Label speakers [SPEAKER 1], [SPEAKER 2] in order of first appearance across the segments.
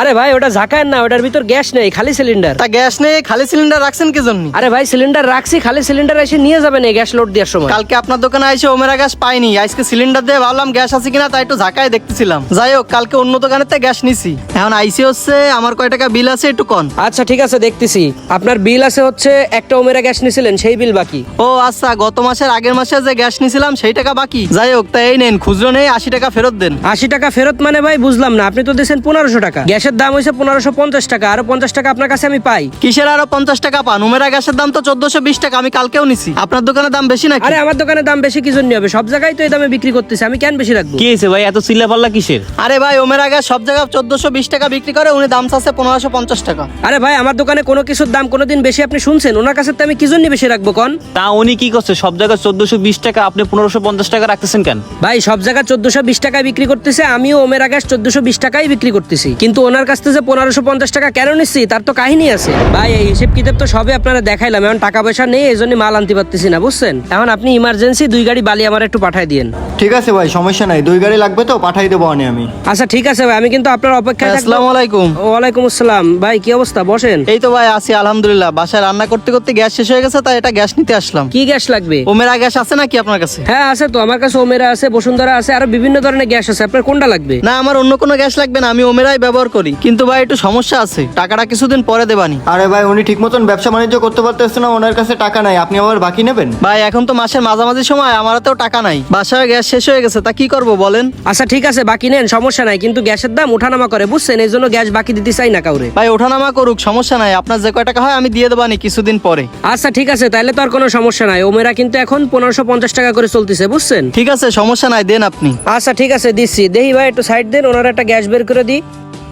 [SPEAKER 1] আরে ভাই ওটা ঝাঁকায়ের না ওটার ভিতর গ্যাস নেই খালি সিলিন্ডার
[SPEAKER 2] তা গ্যাস নেই খালি সিলিন্ডার রাখছেন কি জন্য?
[SPEAKER 1] আরে ভাই সিলিন্ডার রাখছি খালি সিলিন্ডার এসে নিয়ে যাবেন এই গ্যাস লোড দেওয়ার সময়।
[SPEAKER 2] কালকে আপনার দোকানে আইসে ওমেরা গ্যাস পাইনি আজকে সিলিন্ডার দিয়ে ভাবলাম গ্যাস আছে কিনা তাই একটু ঝাঁকায় দেখতেছিলাম। যাই হোক কালকে অন্য দোকানের থেকে গ্যাস নিছি। এখন আইসি হচ্ছে আমার কয় টাকা বিল আছে একটু কন।
[SPEAKER 1] আচ্ছা ঠিক আছে দেখতেছি। আপনার বিল আছে হচ্ছে একটা ওমেরা গ্যাস নিছিলেন সেই বিল বাকি।
[SPEAKER 2] ও আচ্ছা গত মাসের আগের মাসে যে গ্যাস নিছিলাম সেই টাকা বাকি। যাই হোক তাই এই নেন খুচরো নেই আশি টাকা ফেরত দেন।
[SPEAKER 1] আশি টাকা ফেরত মানে ভাই বুঝলাম না আপনি তো দিয়েছেন পনেরোশো টাকা। গ্যাসের দাম হয়েছে পনেরোশো পঞ্চাশ টাকা আরও পঞ্চাশ টাকা আপনার কাছে আমি পাই।
[SPEAKER 2] কিসের আরও পঞ্চাশ টাকা পান? উমেরা গ্যাসের দাম তো চোদ্দশো বিশ টাকা আমি কালকেও নিছি। আপনার দোকানের দাম বেশি নাকি?
[SPEAKER 1] আরে আমার দোকানে দাম বেশি কি জন্য হবে? সব জায়গায় তো এই দামে বিক্রি করতেছে আমি কেন বেশি রাখব?
[SPEAKER 3] কি হয়েছে ভাই? এত চিল্লা পাল্লা কিসের?
[SPEAKER 2] আরে ভাই ওমেরা গ্যাস সব জায়গায় চোদ্দশো বিশ টাকা বিক্রি করে উনি দাম চাচ্ছে পনেরোশো পঞ্চাশ টাকা।
[SPEAKER 1] আরে ভাই আমার দোকানে কোনো কিছুর দাম কোনোদিন বেশি আপনি শুনছেন? ওনার কাছে তো আমি কি জন্য বেশি রাখব কন?
[SPEAKER 3] তা উনি কি করছে? সব জায়গায় চোদ্দশো বিশ টাকা আপনি পনেরোশো পঞ্চাশ টাকা রাখতেছেন কেন?
[SPEAKER 1] ভাই সব জায়গায় চোদ্দশো বিশ টাকায় বিক্রি করতেছে আমিও ওমেরা গ্যাস চোদ্দশো বিশ টাকায় বিক্রি করতেছি। কিন্তু ওনার কাছ থেকে পনেরোশো পঞ্চাশ টাকা কেন নিচ্ছি তার তো কাহিনী আছে। ভাই এই হিসেব কিতাব তো সবে আপনারা দেখাইলাম এখন টাকা পয়সা নেই এই জন্য মাল আনতে পারতেছি না বুঝছেন? এখন আপনি ইমার্জেন্সি দুই গাড়ি বালি আমার একটু পাঠাই দিন
[SPEAKER 4] ঠিক আছে ভাই সমস্যা নাই দুই গাড়ি লাগবে তো পাঠাই দেবো আনি আমি।
[SPEAKER 1] আচ্ছা ঠিক আছে ভাই আমি কিন্তু আপনার অপেক্ষায় থাকব।
[SPEAKER 2] আসসালামু আলাইকুম।
[SPEAKER 1] ওয়ালাইকুম আসসালাম। ভাই কি অবস্থা? বসেন।
[SPEAKER 2] এই তো ভাই আছি আলহামদুলিল্লাহ। বাসায় রান্না করতে করতে গ্যাস শেষ হয়ে গেছে তাই এটা গ্যাস নিতে আসলাম।
[SPEAKER 1] কি গ্যাস লাগবে?
[SPEAKER 2] ওমেরা গ্যাস আছে নাকি আপনার কাছে?
[SPEAKER 1] হ্যাঁ আছে তো আমার কাছে ওমেরা আছে বসুন্ধরা আছে আরও বিভিন্ন ধরনের গ্যাস আছে। আপনার কোনটা লাগবে?
[SPEAKER 2] না আমার অন্য কোনো গ্যাস লাগবে না আমি ওমেরাই ব্যবহার করি। কিন্তু ভাই একটু সমস্যা আছে। টাকাটা কিছুদিন পরে দেবানি।
[SPEAKER 4] আরে ভাই উনি ঠিক মতন ব্যবসা বাণিজ্য করতে পারতেছে না ওনার কাছে টাকা নাই। আপনি আবার বাকি নেবেন?
[SPEAKER 2] ভাই এখন তো মাসের মাঝামাঝি সময় আমার তো টাকা নাই। বাসায় গ্যাস শেষ হয়ে গেছে তা কি করব বলেন?
[SPEAKER 1] আচ্ছা ঠিক আছে বাকি নেন সমস্যা নাই কিন্তু গ্যাসের দাম ওঠানামা করে বুঝছেন? এই জন্য গ্যাস বাকি দিতে চাই না কাউরে।
[SPEAKER 2] ভাই ওঠানামা করুক সমস্যা নাই। আপনার যে কয় টাকা হয় আমি দিয়ে দেবানি কিছুদিন পরে।
[SPEAKER 1] আচ্ছা ঠিক আছে তাহলে তো আর কোনো সমস্যা নাই। ওমেরা কিন্তু এখন পনেরোশো পঞ্চাশ টাকা করে চলতেছে বুঝছেন?
[SPEAKER 2] ঠিক আছে সমস্যা নাই দেন আপনি।
[SPEAKER 1] আচ্ছা ঠিক আছে দিচ্ছি। দেখি ভাই একটু সাইড দেন ওনারা একটা গ্যাস বের করে দিই।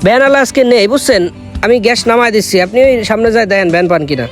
[SPEAKER 1] ভ্যান আলা আজকে নেই, বুঝছেন? আমি গ্যাস নামাই দিচ্ছি। আপনি সামনে যায় দেন ভ্যান পান কিনা।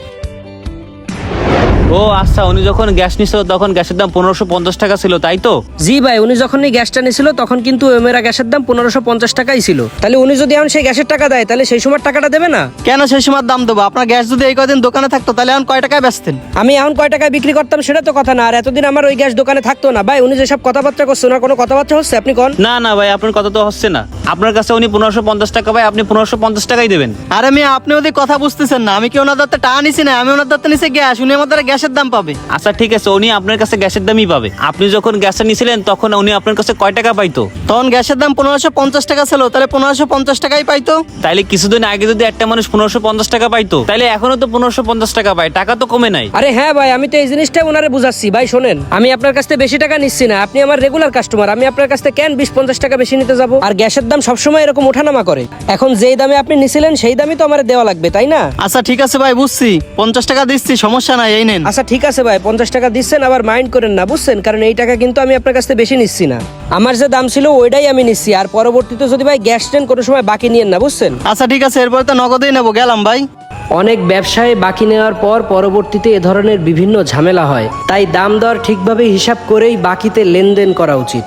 [SPEAKER 3] ও আচ্ছা উনি যখন গ্যাস নিছিল তখন গ্যাসের দাম পনেরোশো পঞ্চাশ টাকা ছিল তাই তো?
[SPEAKER 1] জি ভাই উনি যখন এই গ্যাসটা নিয়েছিল তখন কিন্তু ওমেরা গ্যাসের দাম পনেরোশো পঞ্চাশ টাকাই ছিল। তাহলে উনি যদি এখন সেই গ্যাসের টাকা দেয় তাহলে সেই সময় টাকাটা দেবে না?
[SPEAKER 2] কেন সেই সময় দাম দেবো? আপনার গ্যাস যদি এই কদিন দোকানে থাকতো তাহলে এখন কয় টাকায় বেচতেন?
[SPEAKER 1] আমি এখন কয় টাকায় বিক্রি করতাম সেটা তো কথা না আর এতদিন আমার ওই গ্যাস দোকানে থাকতো না। ভাই উনি যেসব কথাবার্তা করছে ওনার কোনো কথাবার্তা হচ্ছে? আপনি কোন?
[SPEAKER 3] না না ভাই আপনার কথা তো হচ্ছে না। আপনার কাছে উনি পনেরোশো পঞ্চাশ টাকা ভাই আপনি পনেরোশো পঞ্চাশ টাকাই দেবেন।
[SPEAKER 2] আরে মেয়ে আপনি ওদের কথা বুঝতেছেন না আমি কি ওনার দাঁতে টাকা নিছি না? আমি ওনার দাঁতে নিছি গ্যাস উনি আমার দ্বারা গ্যাসের দাম পাবে?
[SPEAKER 3] আচ্ছা ঠিক আছে উনি আপনার কাছে গ্যাসের দামই পাবে। আপনি যখন গ্যাসটা নিয়েছিলেন তখন উনি আপনার কাছে কয় টাকা পাইতো?
[SPEAKER 2] তখন গ্যাসের দাম পনেরোশো পঞ্চাশ টাকা ছিল তাহলে পনেরোশো পঞ্চাশ টাকাই পাইতো।
[SPEAKER 3] তাইলে কিছুদিন আগে যদি একটা মানুষ পনেরোশো পঞ্চাশ টাকা পাইতো তাইলে এখনও তো পনেরোশো পঞ্চাশ টাকা পায় টাকা তো কমে নাই।
[SPEAKER 1] আরে হ্যাঁ ভাই আমি তো এই জিনিসটা ওনারে বুঝাচ্ছি। ভাই শোনেন আমি আপনার কাছ থেকে বেশি টাকা নিচ্ছি না। আপনি আমার রেগুলার কাস্টমার আমি আপনার কাছ থেকে কেন বিশ পঞ্চাশ টাকা বেশি নিতে যাব? আর গ্যাসের দাম সবসময় এরকম ওঠানামা করে। এখন যেই দামে আপনি নিছিলেন সেই দামই তো আমার দেওয়া লাগবে তাই না?
[SPEAKER 2] আচ্ছা ঠিক আছে ভাই বুঝছি। পঞ্চাশ টাকা দিচ্ছি সমস্যা নাই এই নেন।
[SPEAKER 1] আচ্ছা ঠিক আছে ভাই পঞ্চাশ টাকা দিচ্ছেন আবার মাইন্ড করেন না বুঝছেন? কারণ এই টাকা কিন্তু আমি আপনার কাছ থেকে বেশি নিচ্ছি না। আমার যে দাম ছিল ওইটাই আমি নিচ্ছি। আর পরবর্তীতে যদি ভাই গ্যাস ট্রেন কোনো সময় বাকি নিয়েন না বুঝছেন?
[SPEAKER 2] আচ্ছা ঠিক আছে এরপরে তো নগদেই নেব গেলাম ভাই।
[SPEAKER 1] অনেক ব্যবসায় বাকি নেওয়ার পর পরবর্তীতে এ ধরনের বিভিন্ন ঝামেলা হয়। তাই দাম দর ঠিকভাবে হিসাব করেই বাকিতে লেনদেন করা উচিত।